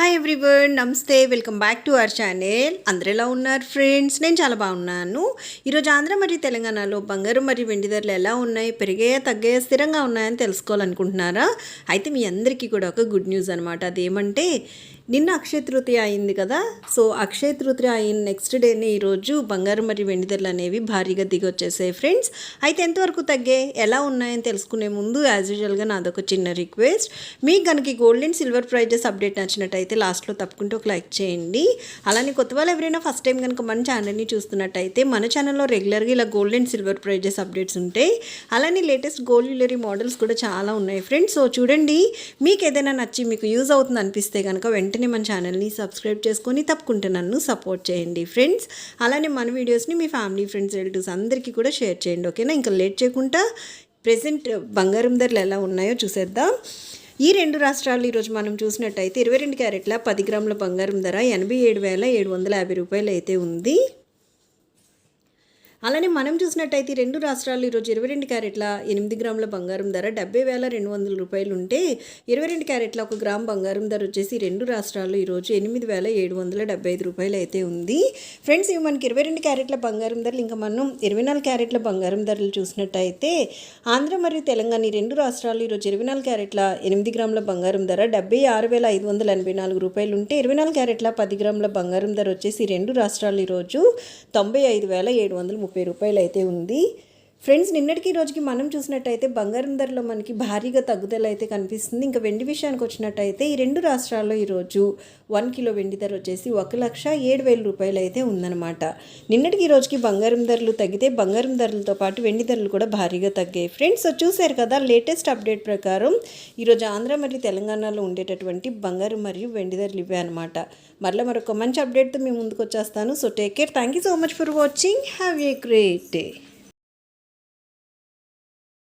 Hi everyone నమస్తే welcome back to our channel అందరు ఎలా ఉన్నారు ఫ్రెండ్స్ నేను చాలా బాగున్నాను. ఈరోజు ఆంధ్ర మరియు తెలంగాణలో బంగారం మరియు వెండి ధరలు ఎలా ఉన్నాయి పెరిగాయా తగ్గాయా స్థిరంగా ఉన్నాయని తెలుసుకోవాలనుకుంటున్నారా? అయితే మీ అందరికీ కూడా ఒక గుడ్ న్యూస్ అనమాట అదేమంటే నిన్న అక్షయ తృతీయ అయింది కదా? సో అక్షయ తృతీయ అయిన నెక్స్ట్ డేనే ఈరోజు బంగారం మరియు వెండి ధరలు అనేవి భారీగా దిగొచ్చేసాయి ఫ్రెండ్స్. అయితే ఎంతవరకు తగ్గే? ఎలా ఉన్నాయని తెలుసుకునే ముందు యాజ్ యూజువల్గా నాదొక చిన్న రిక్వెస్ట్ మీకు కనుక gold and silver prizes update నచ్చినట్టయితే లాస్ట్లో తప్పకుండా ఒక లైక్ చేయండి. అలానే కొత్త వాళ్ళు ఎవరైనా ఫస్ట్ టైం కనుక మన ఛానల్ని చూస్తున్నట్టయితే మన ఛానల్లో రెగ్యులర్గా ఇలా gold and silver prizes updates ఉంటాయి. అలానే లేటెస్ట్ గోల్డ్ జ్యువెలరీ మోడల్స్ కూడా చాలా ఉన్నాయి ఫ్రెండ్స్. సో చూడండి మీకు ఏదైనా నచ్చి మీకు యూజ్ అవుతుంది అనిపిస్తే కనుక వెంటనే మన ఛానల్ని సబ్స్క్రైబ్ చేసుకొని తప్పకుండా నన్ను సపోర్ట్ చేయండి ఫ్రెండ్స్. అలానే మన వీడియోస్ని మీ ఫ్యామిలీ ఫ్రెండ్స్ రిలేటివ్స్ అందరికీ కూడా షేర్ చేయండి ఓకేనా? ఇంకా లేట్ చేయకుండా ప్రెసెంట్ బంగారం ధరలు ఎలా ఉన్నాయో చూసేద్దాం. ఈ రెండు రాష్ట్రాలు ఈరోజు మనం చూసినట్టయితే ఇరవై రెండు క్యారెట్ల పది గ్రాముల బంగారం ధర ఎనభై ఏడు వేల ఏడు వందల యాభై రూపాయలు అయితే ఉంది. అలానే మనం చూసినట్టయితే రెండు రాష్ట్రాలు ఈరోజు ఇరవై రెండు క్యారెట్ల ఎనిమిది గ్రాముల బంగారం ధర డెబ్బై వేల రెండు వందల రూపాయలు ఉంటే ఇరవై రెండు క్యారెట్ల ఒక గ్రామ్ బంగారం ధర వచ్చేసి రెండు రాష్ట్రాల్లో ఈరోజు ఎనిమిది వేల ఏడు వందల డెబ్బై ఐదు రూపాయలు అయితే ఉంది. ఫ్రెండ్స్ ఇవి మనకి ఇరవై రెండు క్యారెట్ల బంగారం ధరలు ఇంకా మనం ఇరవై నాలుగు క్యారెట్ల బంగారం ధరలు చూసినట్టయితే ఆంధ్ర మరియు తెలంగాణ ఈ రెండు రాష్ట్రాలు ఈరోజు ఇరవై నాలుగు క్యారెట్ల ఎనిమిది గ్రాముల బంగారం ధర డెబ్బై ఆరు వేల ఐదు వందల ఎనభై నాలుగు రూపాయలు ఉంటే ఇరవై నాలుగు క్యారెట్ల పది గ్రాముల బంగారం ధర వచ్చేసి రెండు రాష్ట్రాలు ఈరోజు తొంభై ఐదు వేల ఏడు వందల ముప్పై రూపాయలు అయితే ఉంది. ఫ్రెండ్స్ నిన్నటికి రోజుకి మనం చూసినట్టయితే బంగారం ధరలో మనకి భారీగా తగ్గుదల అయితే కనిపిస్తుంది. ఇంకా వెండి విషయానికి వచ్చినట్టయితే ఈ రెండు రాష్ట్రాల్లో ఈరోజు వన్ కిలో వెండి ధర వచ్చేసి ఒక లక్ష ఏడు వేల రూపాయలు అయితే ఉందన్నమాట. నిన్నటికి ఈ రోజుకి బంగారం ధరలు తగ్గితే బంగారం ధరలతో పాటు వెండి ధరలు కూడా భారీగా తగ్గాయి. ఫ్రెండ్స్ చూశారు కదా లేటెస్ట్ అప్డేట్ ప్రకారం ఈరోజు ఆంధ్ర మరియు తెలంగాణలో ఉండేటటువంటి బంగారం మరియు వెండి ధరలు ఇవే అనమాట మరలా మరొక మంచి అప్డేట్తో మేము ముందుకు వచ్చేస్తాను. So take care thank you so much for watching have a great day